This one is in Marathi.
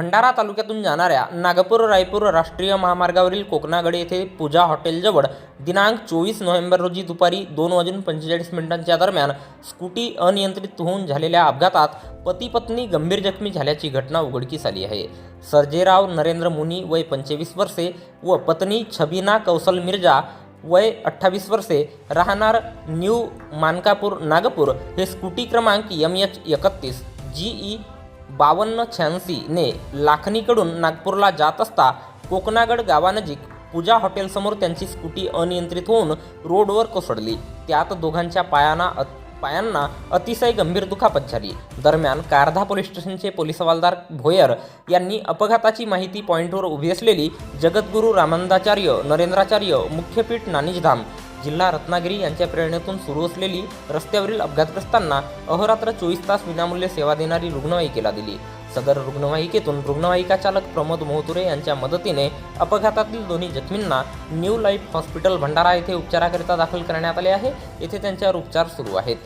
भंडारा तालुक्यातून जाणाऱ्या नागपूर रायपूर राष्ट्रीय महामार्गावरील कोकणागड येथे पूजा हॉटेलजवळ दिनांक चोवीस नोव्हेंबर रोजी दुपारी दोन वाजून पंचेचाळीस मिनिटांच्या दरम्यान स्कूटी अनियंत्रित होऊन झालेल्या अपघातात पती पत्नी गंभीर जखमी झाल्याची घटना उघडकीस आली आहे. सर्जेराव नरेंद्र मुनी वय पंचवीस वर्षे व पत्नी छबिना कौशल मिर्जा वय अठ्ठावीस वर्षे राहणार न्यू मानकापूर नागपूर हे स्कूटी क्रमांक यम एच एकतीस जी ई बावन्न शहाऐंशीने लाखनीकडून नागपूरला जात असता कोकणागड गावानजीक पूजा हॉटेलसमोर त्यांची स्कूटी अनियंत्रित होऊन रोडवर कोसळली. त्यात दोघांच्या पायांना पायांना अतिशय गंभीर दुखापत झाली. दरम्यान कारधा पोलीस स्टेशनचे पोलीस हवालदार भोयर यांनी अपघाताची माहिती पॉईंटवर उभी असलेली जगद्गुरू रामानंदाचार्य नरेंद्राचार्य मुख्यपीठ नानिजधाम जिल्हा रत्नागिरी यांच्या प्रेरणेतून सुरू असलेली रस्त्यावरील अपघातग्रस्तांना अहोरात्र चोवीस तास विनामूल्य सेवा देणारी रुग्णवाहिकेला दिली. सदर रुग्णवाहिकेतून रुग्णवाहिका चालक प्रमोद मोहतुरे यांच्या मदतीने अपघातातील दोन्ही जखमींना न्यू लाईफ हॉस्पिटल भंडारा येथे उपचाराकरिता दाखल करण्यात आले आहे. येथे त्यांच्यावर उपचार सुरू आहेत.